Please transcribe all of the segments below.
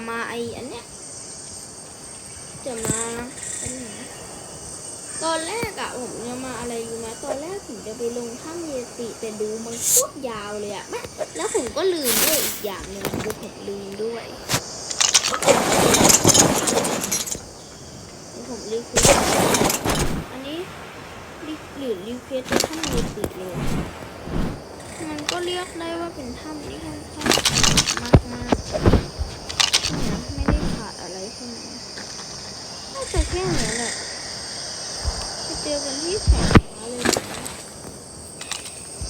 มามาไออันเนี้ยจะมาอันไหนตอนแรกอะผมจะมาอะไรรู้ไหมตอนแรกผมจะไปลงถ้ำเยติแต่ดูมันโคตรยาวเลยอะแม่แล้วผมก็ลืมด้วยอีกอย่างหนึ่งคือผมลืมด้วยผมรีเควสอันนี้รีหรือรีเควสถ้ำเยติเลยมันก็เรียกได้ว่าเป็นถ้ำที่ค่อนข้างมากมากๆ นี่ยไม่ได้ขาดอะไรใช่ไหมน่าจะแค่นี้แหละไปเจอกันที่แผงม้าเลยนะ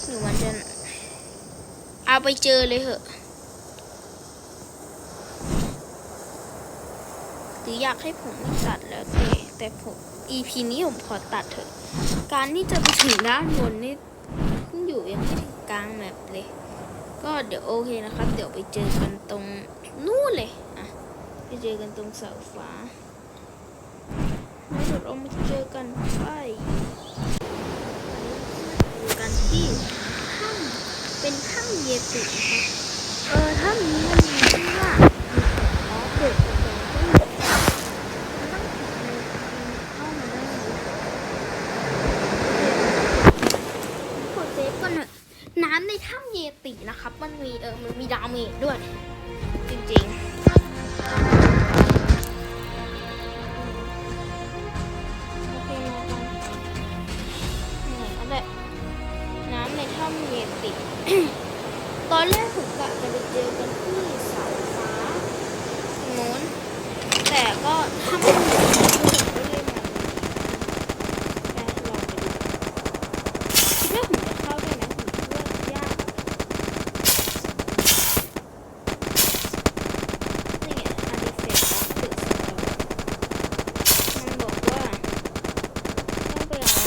หรือมันจะเอาไปเจอเลยเหอะหรืออยากให้ผมไม่ตัดแล้วแต่แต่ผม EP นี้ผมขอตัดเถอะ การที่จะไปถึงด้านบนนี่เพิ่งอยู่ยังไม่ถึงกลางแมปเลย ก็เดี๋ยวโอเคนะครับ เดี๋ยวไปเจอกันตรงนู่นเลย ไปเจอกันตรงเสาฟ้าแล้วเดี๋ยวเรามาเจอกันไปเจอกันที่ถ้ำเป็นถ้ำเยตินะครับ เออถ้ำนี้มันมี แต่ก็ถ้าไม่มีผมก็เลยมาแต่ลองไปดู คิดว่าผมจะเข้าได้ไหมผมคิดว่ายากนี่ไงอันนี้เฟสออฟเดอะสตอมันบอกว่าต้องไปเอา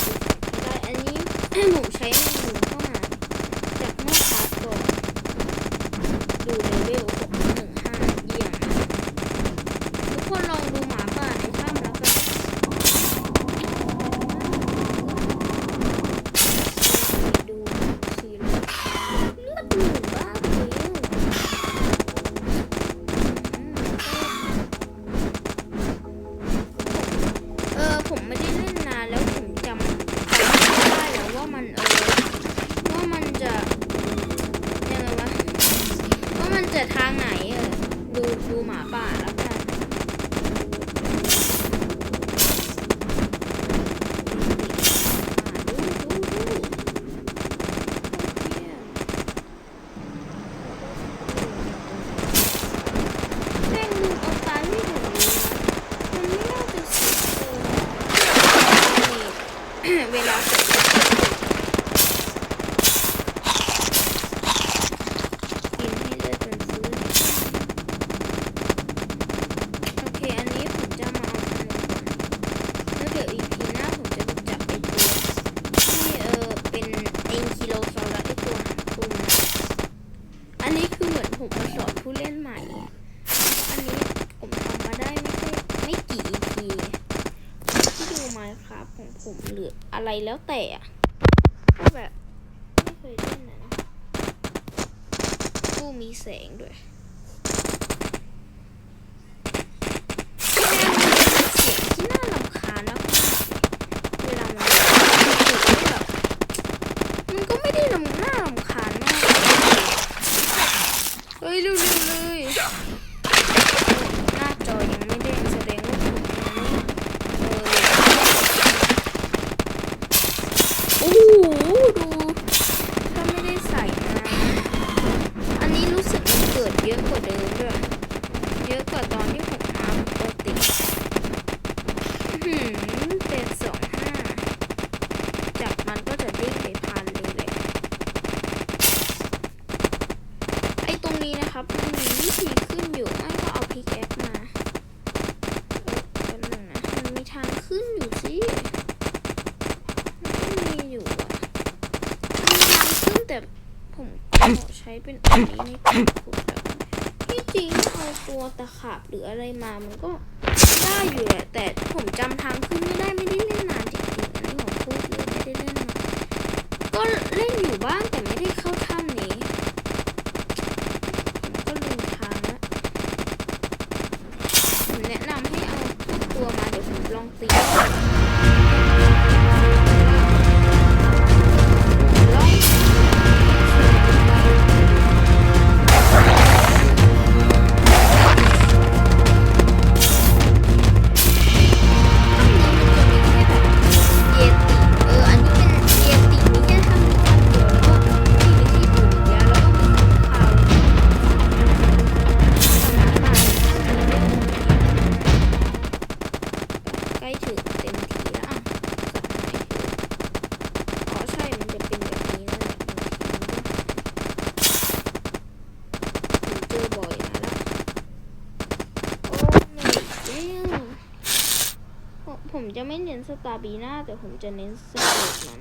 ได้อันนี้ ผมใช้หนึ่งเข้ามาจากเมื่อพาร์ทก่อนดูเลเวลหกหนึ่งห้าเยี่ยมทุกคนลองดูหมาป่าในถ้ำแล้วกันดูสีเหลืองเลือดหมูบ้าเลยเออผมไม่ได้เล่นนานแล้วผมจำจำไม่ได้แล้วว่ามันเออว่ามันจะยังไงวะว่ามันจะทางไหนเออดูดูหมาป่าแล้วกัน แม่งลืมเอาตาที่ถึงนี้นะมันไม่น่าจะเสีย เออเวลาเสร็จกินให้เลือดมันฟื้นโอเค อันนี้ผมจะมาเอาทั้งหมดก่อนแล้วเดี๋ยวอีพีหน้าผมจะไปจับไอตัวที่เออเป็นเอ็นคิโลซอรัสไอตัวหางตุ้มนะอันนี้คือเหมือนผมมาสอนผู้เล่นใหม่ อันนี้ผมทำมาได้ไม่ใช่ไม่กี่ EP ที่ดูมาครับของผมหรืออะไร แล้วแต่อะก็แบบ ไม่เคยเล่นนะนะตู้มีแสงด้วยแม่งมันเป็นเสียงที่น่ารำคาญมากๆเวลามันแบบมันก็ไม่ได้รำน่ารำคาญมากเฮ้ยเร็วๆเลย หน้าจอยังไม่เด้งแสดงว่าผมยังไม่เออโอ้โหดูถ้าไม่ได้ใส่มาอันนี้รู้สึกมันเกิดเยอะกว่าเดิมด้วยเยอะกว่าตอนที่ผมมาปกติอื้อหือเป็นสองห้าจากมันก็จะเด้งไปพันเลยแหละไอ้ตรง นี้นะครับมันมีวิธีขึ้นอยู่ไม่ก็เอาพิกแอคมาเออแป๊บนึงนะมันมีทางขึ้นอยู่สิมันก็มีอยู่อะมีทางขึ้นแต่ผมขอใช้เป็นอันนี้ในการขุดแบบที่จริงเอาตัวตะขาบหรืออะไรมามันก็ได้อยู่แหละแต่ผมจำทางขึ้นไม่ได้ไม่ได้เล่นนานจริงๆอันนี้ผมพูดเลยไม่ได้เล่นนานก็เล่นอยู่บ้าง ไม่เน้นสตาบีน่าแต่ผมจะเน้นสเตตมัน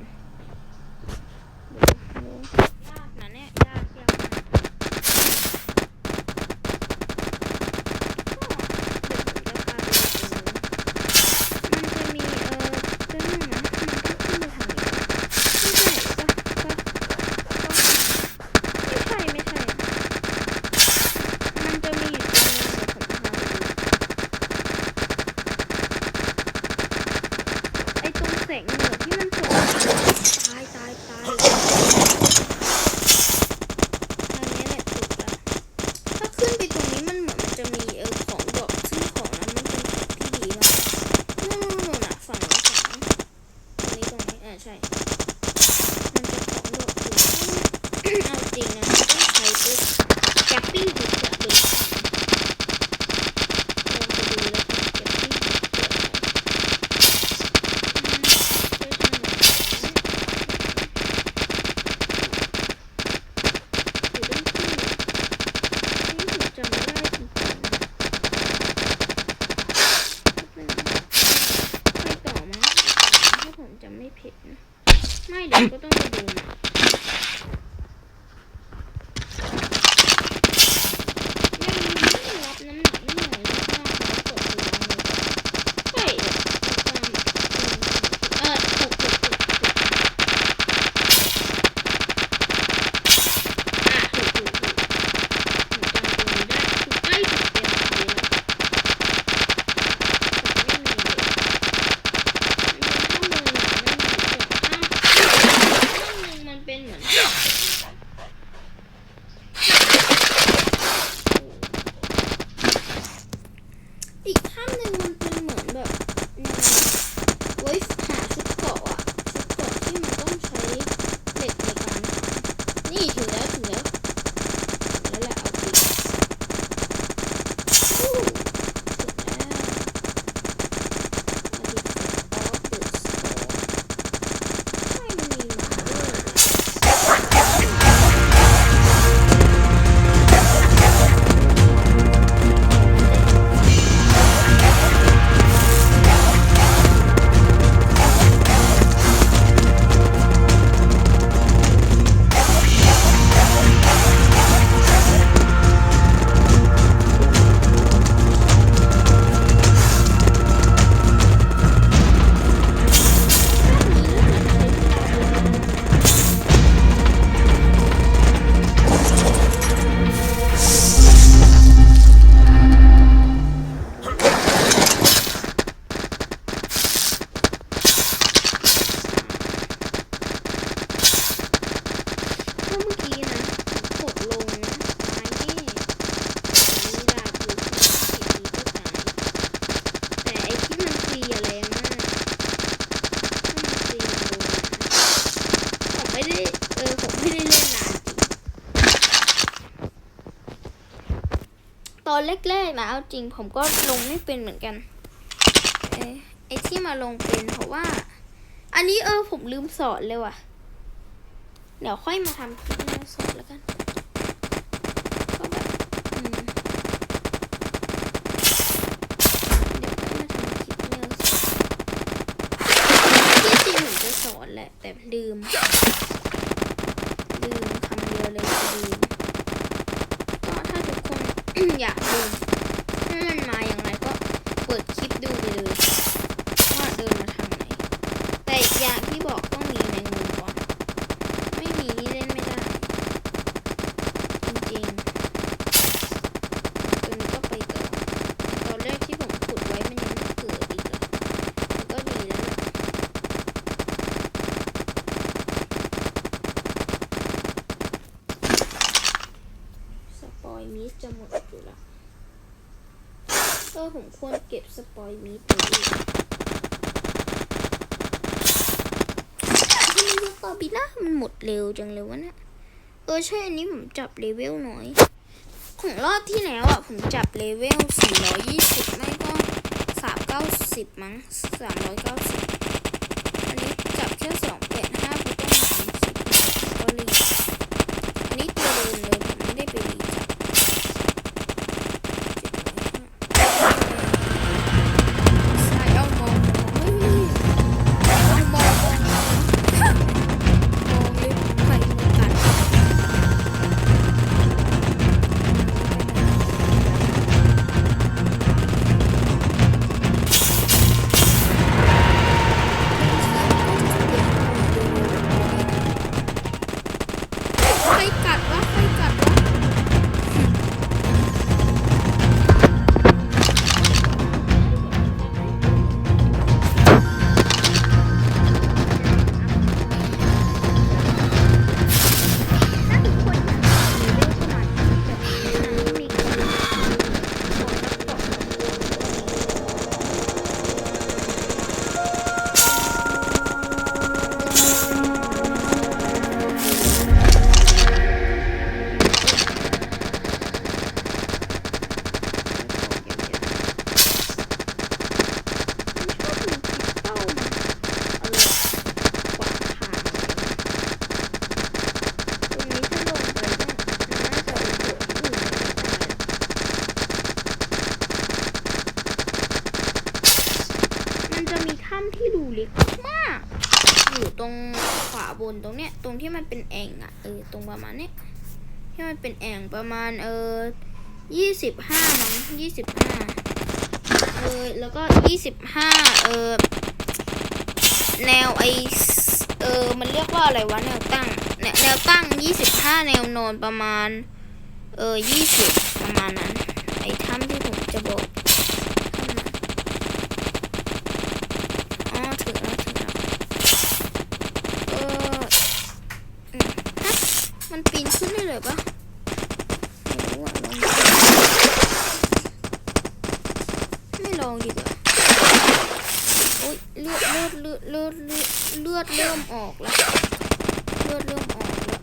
ตอนแรกๆนะเอาจริงผมก็ลงไม่เป็นเหมือนกันไอที่มาลงเป็นเพราะว่า อันนี้เออผมลืมสอนเลยว่ะ เดี๋ยวค่อยมาทำคลิปนี้สอนแล้วกันก็แบบเดี๋ยวค่อยมาทำคลิปนี้สอนที่จริงผมจะสอนแหละแต่ลืม ลืมคำเดียวเลยลืม yeah. ผควรเก็บสปอยมีตัวนี้ตอบิล่ามันหมดเร็วจังเลยวะเนี่ยเออใช่อันนี้ผมจับเลเวลหน่อย ของรอบที่แล้วอะ ผมจับเลเวล 420 ไม่ก็ 390 มั้ง 390 ตรงขวาบนตรงเนี้ยตรงที่มันเป็นแอ่งอะเออตรงประมาณเนี้ยที่มันเป็นแอ่งประมาณเออยี่สิบห้ามั้งยี่สิบห้าเออแล้วก็ยี่สิบห้าเออแนวไอเออมันเรียกว่าอะไรวะแนวตั้งแนวตั้งยี่สิบห้าแนวนอนประมาณเออยี่สิบประมาณนั้น มันปีนขึ้นได้เลยปะไม่ลองดีกว่าโอ๊ยเลือดเลือดเลือดเลือดเลือดเริ่มออกแล้ว เลือดเริ่มออกแล้ว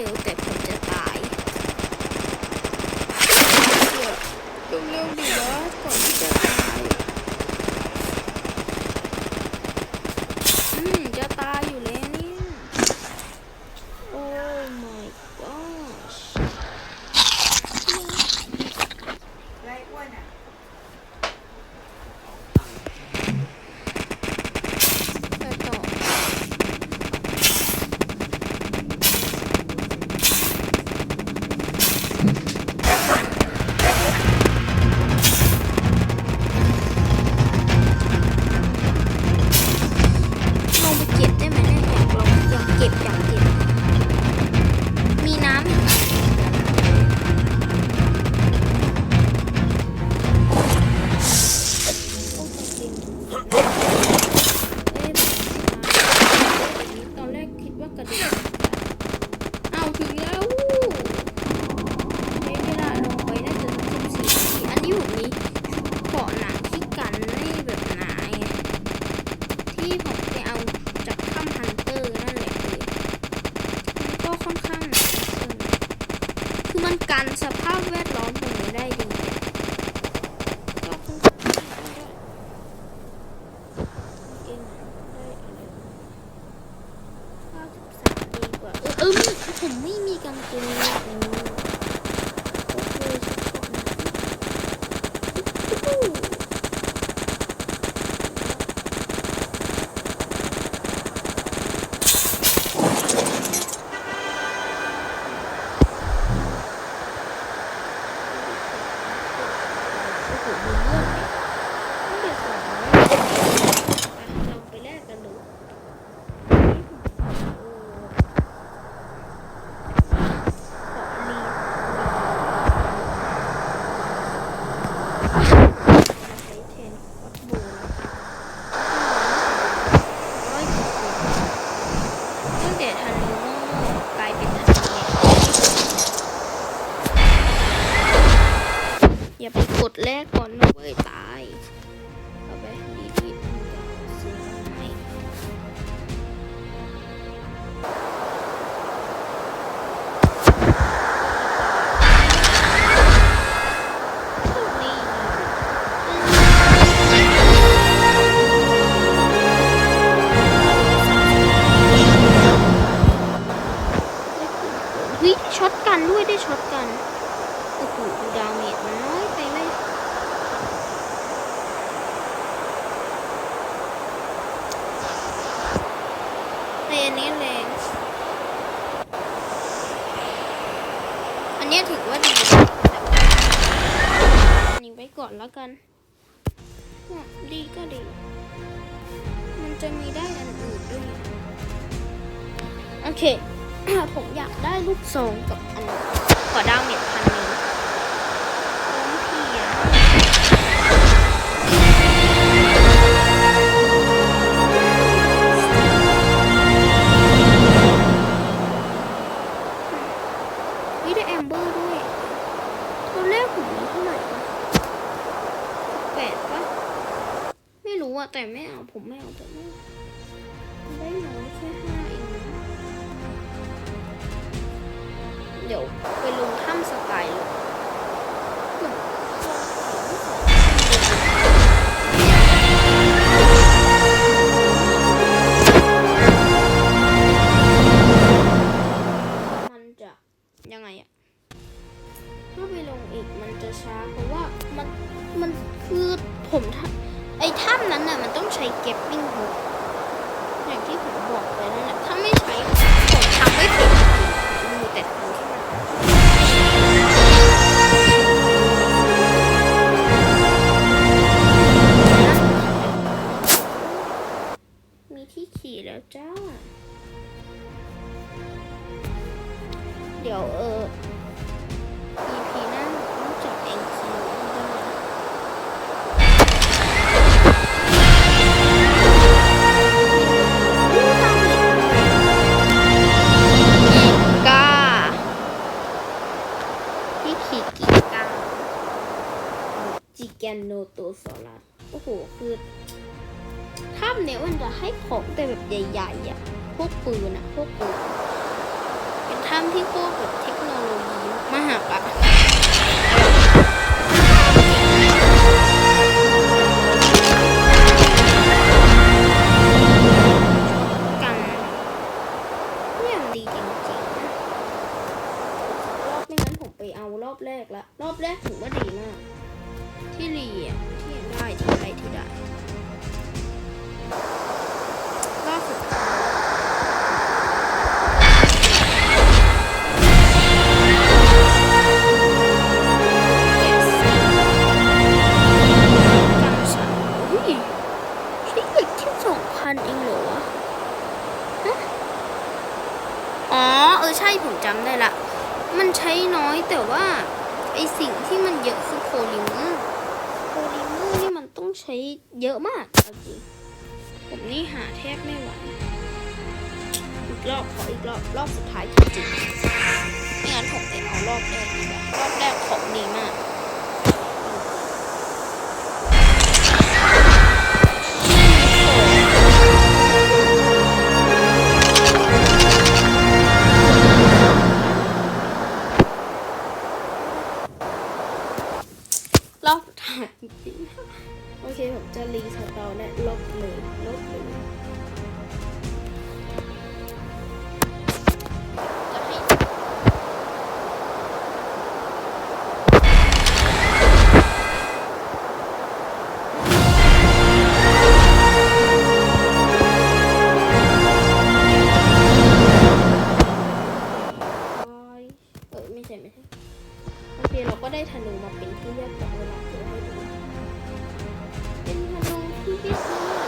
Yêu. เก็บกัน Thank to me. แล้วกัน ดีก็ดี มันจะมีได้อันอื่นด้วย โอเค ผมอยากได้ลูกทรงกับอันขอดาวเม็ดค่ะ ช้าเพราะว่ามันมันคือผมทำไอ้ถ้ำนั้นน่ะมันต้องใช้เก็บปิ้งหุกอย่างที่ผมบอกไปนั่นแหละ แกนโนโตโซลัสโอ้โห คือถ้ำเนี่ยมันจะให้ของแต่แบบใหญ่ๆอะ พวกปืนอะ พวกปืน เป็นถ้ำที่พวกแบบเทคโนโลยีมหากอะกันเนี่ยมันดีจริงๆนะรอบนั้นผมไปเอารอบแรกละ รอบแรกถือว่าดี เคเราก็ได้ธนูมาเป็นที่เรียบร้อยแล้วเดี๋ยวให้ดูเป็นธนูที่เรียบร้อยนี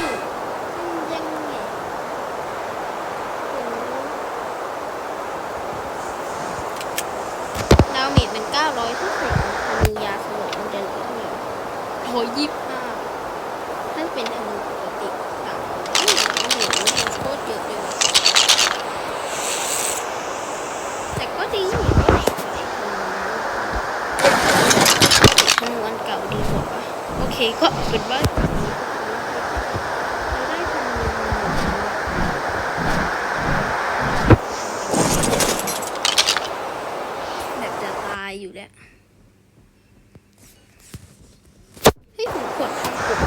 ่มันยังไงดาวเมจเป็น900ถ้าใส่ธนูยาสลบมันจะเหลือเท่าไหร่ร้อยยี่สิบห้าถ้าเป็นธนูปกติสามโอ้โหมันโคตรเยอะเลยว่ะ แต่ก็ดีอยู่ด้วยธนูอันเก่าดีกว่าปะโอเคก็เป็นว่าเราได้ธนูแบบจะตายอยู่แล้วให้ผมกดทำปุ่ม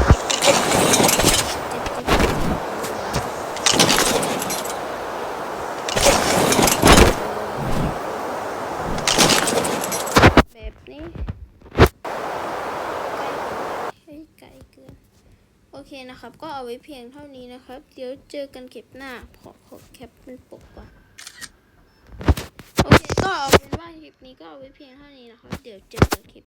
แบบนี้ไกลให้ไกลเกิน โอเค นะครับ ก็เอาไว้เพียงเท่านี้นะครับ เดี๋ยวเจอกันเก็บหน้าขอขอแคปเป็นปกก่อนโอเคก็เอาเป็นว่าคลิปนี้ก็เอาไว้เพียงเท่านี้นะครับ เดี๋ยวเจอกันคลิป